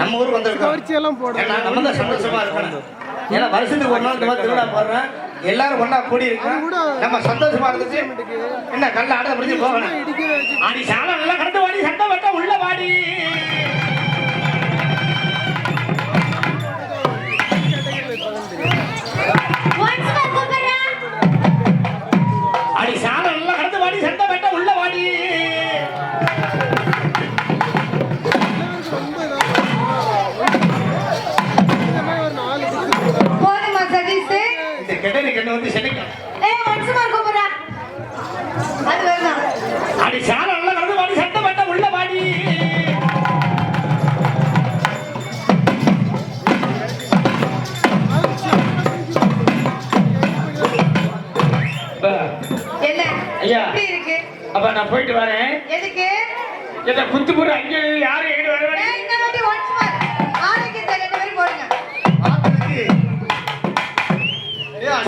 நம்ம ஊருக்கு வந்திருக்கோம். கவர்ச்சி எல்லாம் போட ஏன்னா நம்ம தான் சந்தோஷமா இருக்கணும். ஏன்னா வருஷத்துக்கு ஒரு நாள் இந்த மாதிரி திருவிழா போடுறேன் எல்லாரும் ஒண்ணா கூடி இருக்கோம். நம்ம சந்தோஷமா இருந்துச்சு என்ன கல்ல ஆட முடிஞ்சு போகணும். ஆடி சாலை நல்லா கடந்து வாடி சண்டை வட்ட உள்ள வாடி.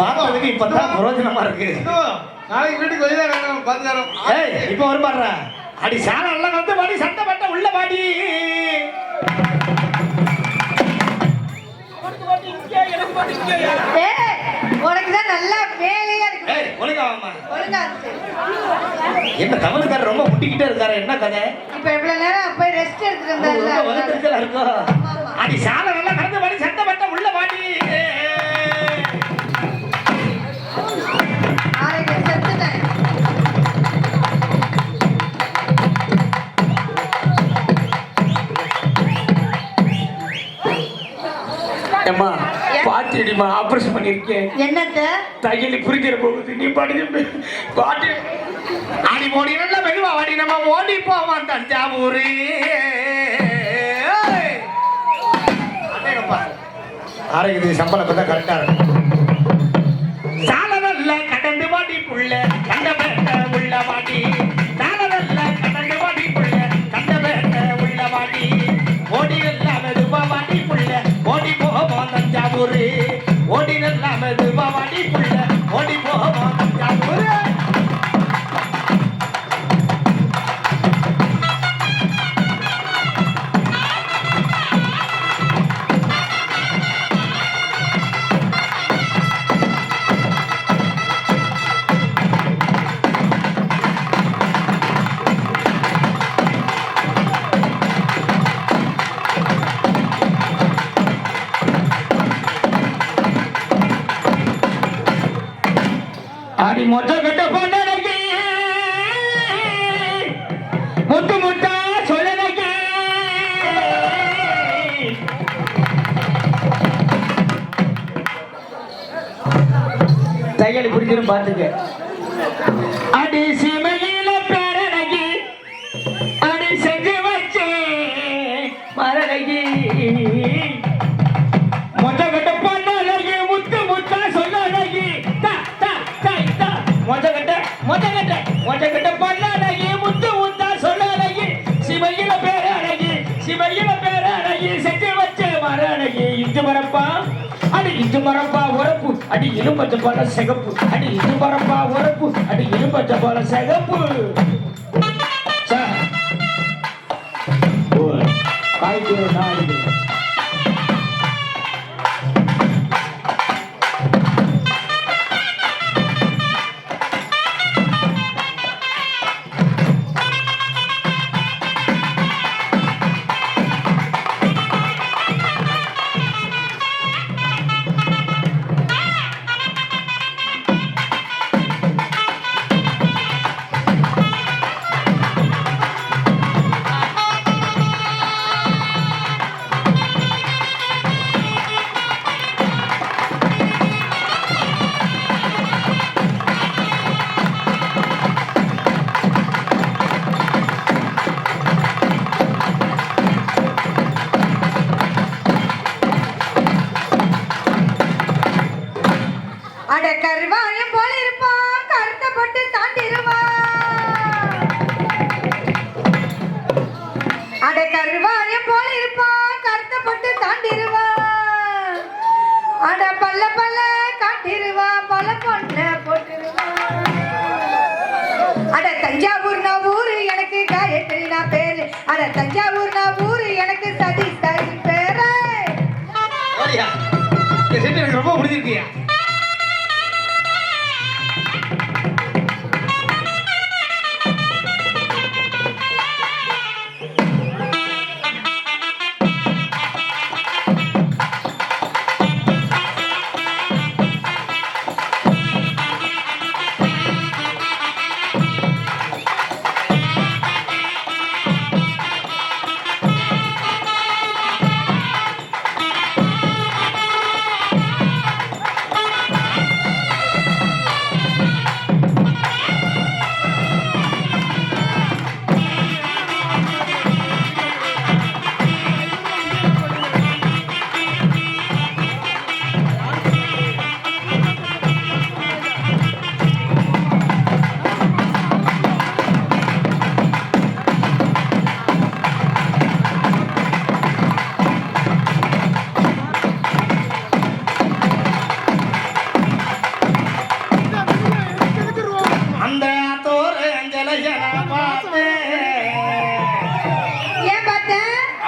பார்த்ததுக்கு இப்பதான் பிரயோஜனமா இருக்கு. நாளைக்கு வீட்டுக்கு வெளியே தான் பார்த்துக்கிறோம். ஏய் இப்ப வரும் பாடுறா அடி சாலை எல்லாம் வந்து வாடி சண்டை பட்ட உள்ள ஏய் உனக்கு தான் நல்லா வேலையா இருக்கு. ஏய் ஒழுங்கா. ஒழுங்கா இருக்கு. என்ன தமிழ்காரர் ரொம்ப முட்டிக்கிட்டே இருக்காரு என்ன கதை? இப்ப இவ்வளவு நேரம் போய் ரெஸ்ட் எடுத்துட்டு ரொம்ப இருந்தால வருத்தத்துல இருக்கோ? அடி சாலை நல்லா கடந்து வாடி சண்டை பட்ட. உள்ள அம்மா பாட்டிடிமா ஆபரேஷன் பண்ணிருக்கேன் என்னத்த? தையல் புரிஞ்சிட போகுது. நீ பாட்டு பாட்டு அடி போடி நல்ல மெதுவா வாடி நம்ம ஓடி போவான் தஞ்சாவூர். ஆரோக்கியத்துக்கு சம்பளம் பார்த்தா கரெக்டா இருக்கும். சால கடந்து வாடி புள்ள கண்ட உள்ள வாடி தையல் புரிஞ்சிடும் பார்த்துக்க. அடி சிமையில பேரழகி அடி செஞ்சு வச்சே மரழகி. மொத்த கட்ட பொண்ணனகி முத்து முத்தா இது மரப்பா உரப்பு. அடி இரும்பச்ச போல சிகப்பு. அடி இது மரப்பா உரப்பு. அடி இரும்பச்ச போல சிகப்பு. சார் காய்க்கு அட கருவாயம் போல இருப்பான் கருத்த போட்டு அட கருவாயம் போல இருப்பான் கருத்த போட்டு அட பல்ல பல்ல காட்டிடுவான் பல பொண்ண அட தஞ்சாவூர் நான் எனக்கு காயத்ரி நான் பேரு. அட தஞ்சாவூர் நான் எனக்கு சதீஷ் தாய் பேரு. ரொம்ப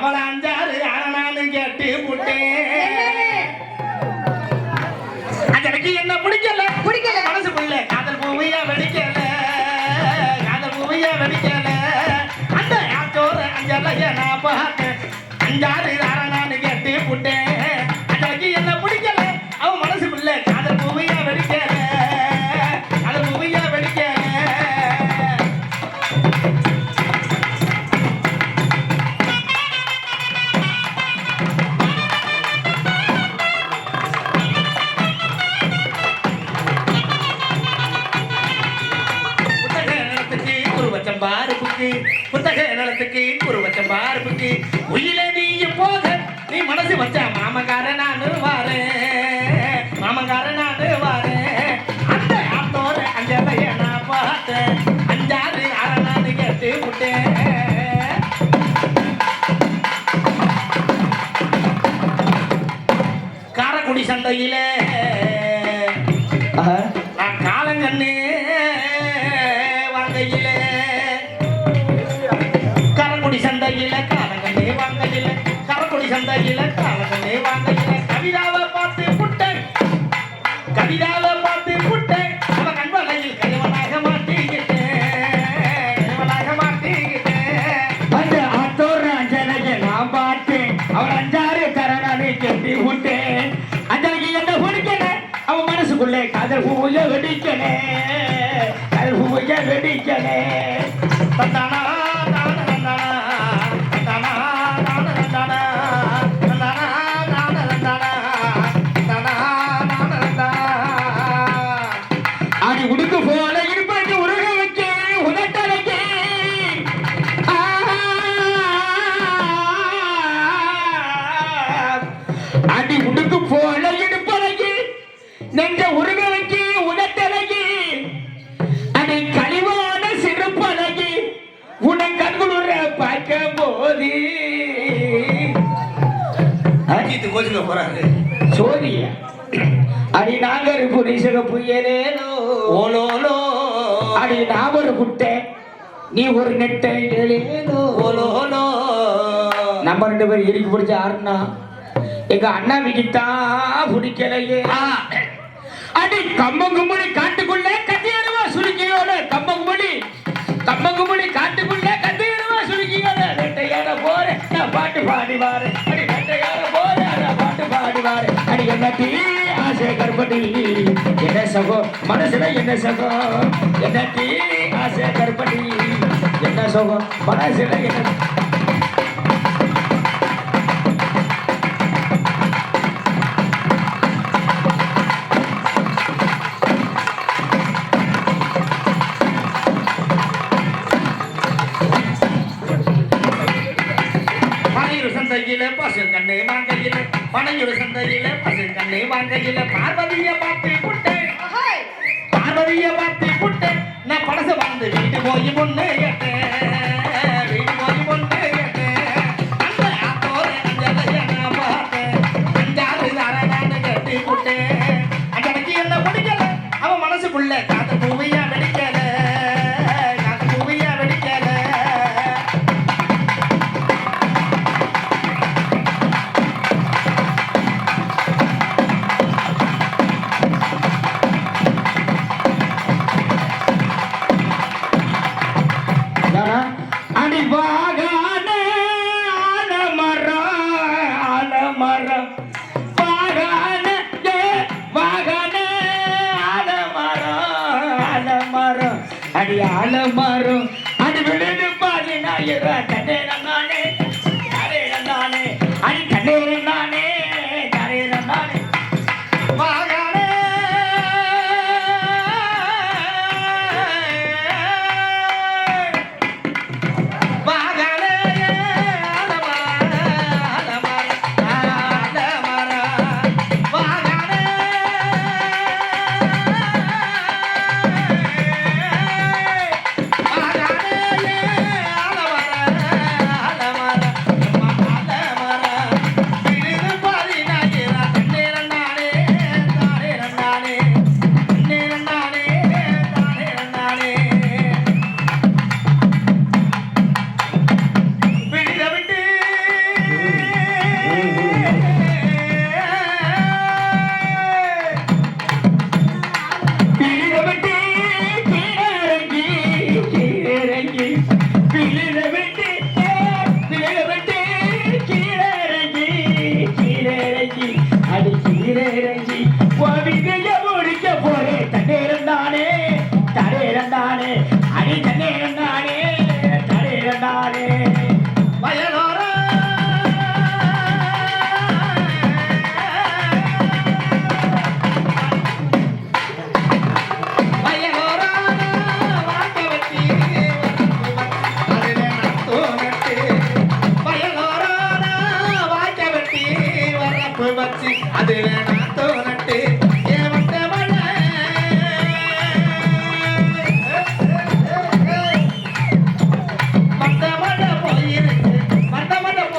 பார்த்தேன் மாமகார நானு வாரேன் மாமகார நானு வாரேன் அந்த ஆத்தோர அஞ்சலைய நான் பார்த்தேன் அஞ்சாறு அரணான்னு கேட்டு விட்டேன். காரக்குடி சந்தையிலே நான் காலங்கண்ணு வாங்கையில கரக்குடி சந்தையில காலங்கண்ணே வாங்கையில கரக்குடி சந்தையில மனசுக்குள்ளே காதல் பூஜை வெடிக்கலே காதல் பூஜை வெடிக்கலே தந்தானா ஓலோலோ. அடி நான் ஒரு குட்டை நீ ஒரு நெட்டை. ஓலோலோ. நம்ம ரெண்டு பேரும் இறுக்கி பிடிச்ச ஆறுனா எங்க அண்ணாவிக்கு தான் பிடிக்கலையே. அடி கம்பங்கும்படி காட்டுக்குள்ள கத்தியருவா சுருக்கியோட. கம்பங்கும்படி கம்பங்கும்படி காட்டுக்குள்ள கத்தியருவா சுருக்கியோட. ரெட்டையான போற நான் பாட்டு பாடி வாரு அடி ரெட்டையான போற நான் பாட்டு பாடி வாரு அடி என்ன கருப்படி என்ன சகோ? மனசுல என்ன சகோ? என்ன டீ ஆசை கருப்படி என்ன சகோ? மனசுல என்ன சந்தையில பசு கண்ணு வாங்கையில பனையூர் சந்தையில பசு கண்ணு வாங்கையில. பார்வதிய பார்த்து புட்டேன். பார்வதிய பார்த்து புட்டேன் நான் பழச வந்து வீட்டு போய் கேட்டேன் வீட்டு போய் அஞ்சலைக்கு என்ன பிடிக்கல? அவன் மனசுக்குள்ள மரம் வாகான ஏ ஆலமரம். அடி ஆலமரம்.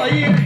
Україна!